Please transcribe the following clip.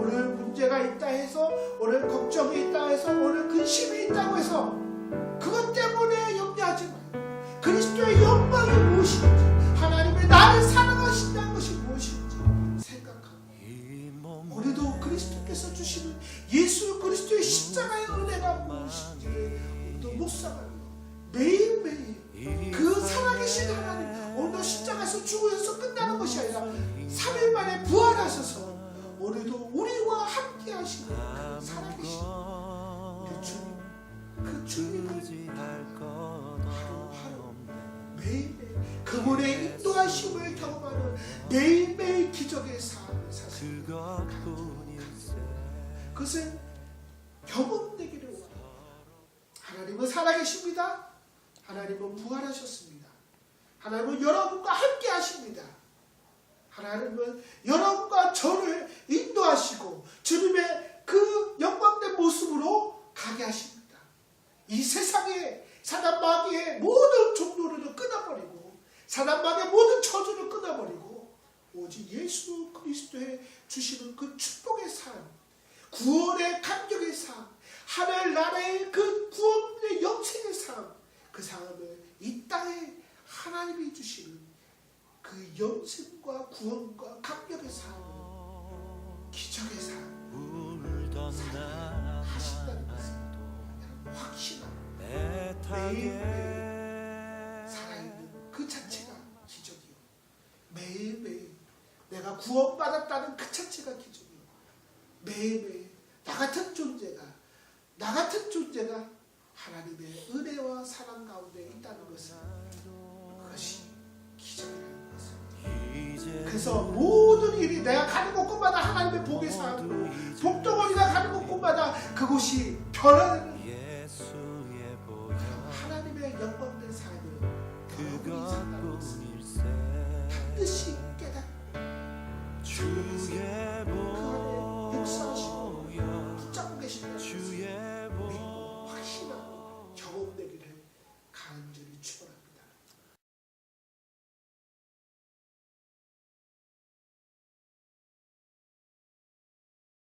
오늘 문제가 있다 해서 오늘 걱정이 있다 해서 오늘 근심이 있다고 해서 그것 때문에 염려하지 마요. 그리스도의 영광이 무엇인지 하나님의 나를 사랑하신다는 것이 무엇인지 생각하고 우리도 그리스도께서 주시는 예수 그리스도의 십자가의 은혜가 무엇인지 우리도 묵상하며 매일매일 그 살아계신 하나님 오늘 십자가에서 죽으셔서 끝나는 것이 아니라 3일 만에 부활하셔서 오늘도 우리와 함께 하시는 그 살아계신 우리 주님 그 주님을 하루하루 매일매일 그분의 인도하심을 경험하는 매일매일 기적의 삶을 사시는 그것을 경험되기를 원합니다. 하나님은 살아계십니다. 하나님은 부활하셨습니다. 하나님은 여러분과 함께 하십니다. 하나님은 여러분과 저를 인도하시고 주님의 그 영광된 모습으로 가게 하십니다. 이 세상에 사단 마귀의 모든 종로를 끊어버리고 사단 마귀의 모든 저주를 끊어버리고 오직 예수 그리스도의 주시는 그 축복의 삶, 구원의 감격의 삶, 하늘 나라의 그 구원의 영생의 삶, 그 삶을 이 땅에 하나님이 주시는 그 영생과 구원과 감격의 삶을 매일매일 살아있는 그 자체가 기적이요. 매일매일 내가 구원받았다는 그 자체가 기적이요. 매일매일 나 같은 존재가 나 같은 존재가 하나님의 은혜와 사랑 가운데 있다는 것을 그것이 기적이라는 것을 그래서 모든 일이 내가 가는 곳곳마다 하나님의 복의 사람으로 복덩어리가 가는 곳곳마다 그곳이 변화되는